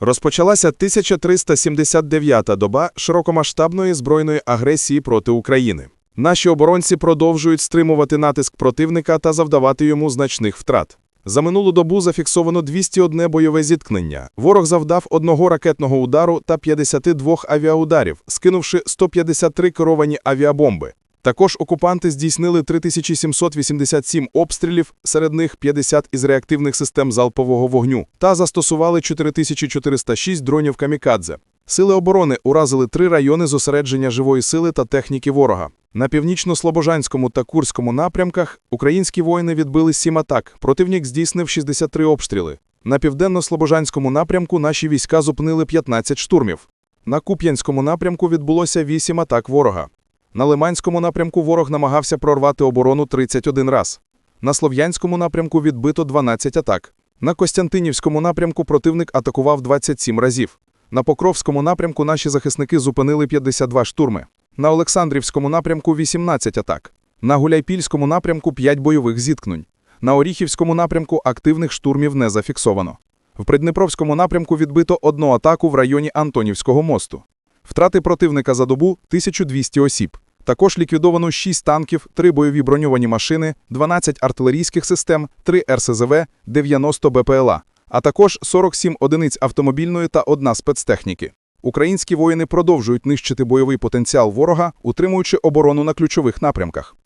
Розпочалася 1379-та доба широкомасштабної збройної агресії проти України. Наші оборонці продовжують стримувати натиск противника та завдавати йому значних втрат. За минулу добу зафіксовано 201 бойове зіткнення. Ворог завдав одного ракетного удару та 52 авіаударів, скинувши 153 керовані авіабомби. Також окупанти здійснили 3787 обстрілів, серед них 50 із реактивних систем залпового вогню, та застосували 4406 дронів камікадзе. Сили оборони уразили три райони зосередження живої сили та техніки ворога. На північно-слобожанському та Курському напрямках українські воїни відбили сім атак, противник здійснив 63 обстріли. На південно-слобожанському напрямку наші війська зупинили 15 штурмів. На Куп'янському напрямку відбулося 8 атак ворога. На Лиманському напрямку ворог намагався прорвати оборону 31 раз. На Слов'янському напрямку відбито 12 атак. На Костянтинівському напрямку противник атакував 27 разів. На Покровському напрямку наші захисники зупинили 52 штурми. На Олександрівському напрямку 18 атак. На Гуляйпільському напрямку 5 бойових зіткнень. На Оріхівському напрямку активних штурмів не зафіксовано. В Придніпровському напрямку відбито одну атаку в районі Антонівського мосту. Втрати противника за добу 1200 осіб. Також ліквідовано 6 танків, 3 бойові броньовані машини, 12 артилерійських систем, 3 РСЗВ, 90 БПЛА, а також 47 одиниць автомобільної та одна спецтехніки. Українські воїни продовжують нищити бойовий потенціал ворога, утримуючи оборону на ключових напрямках.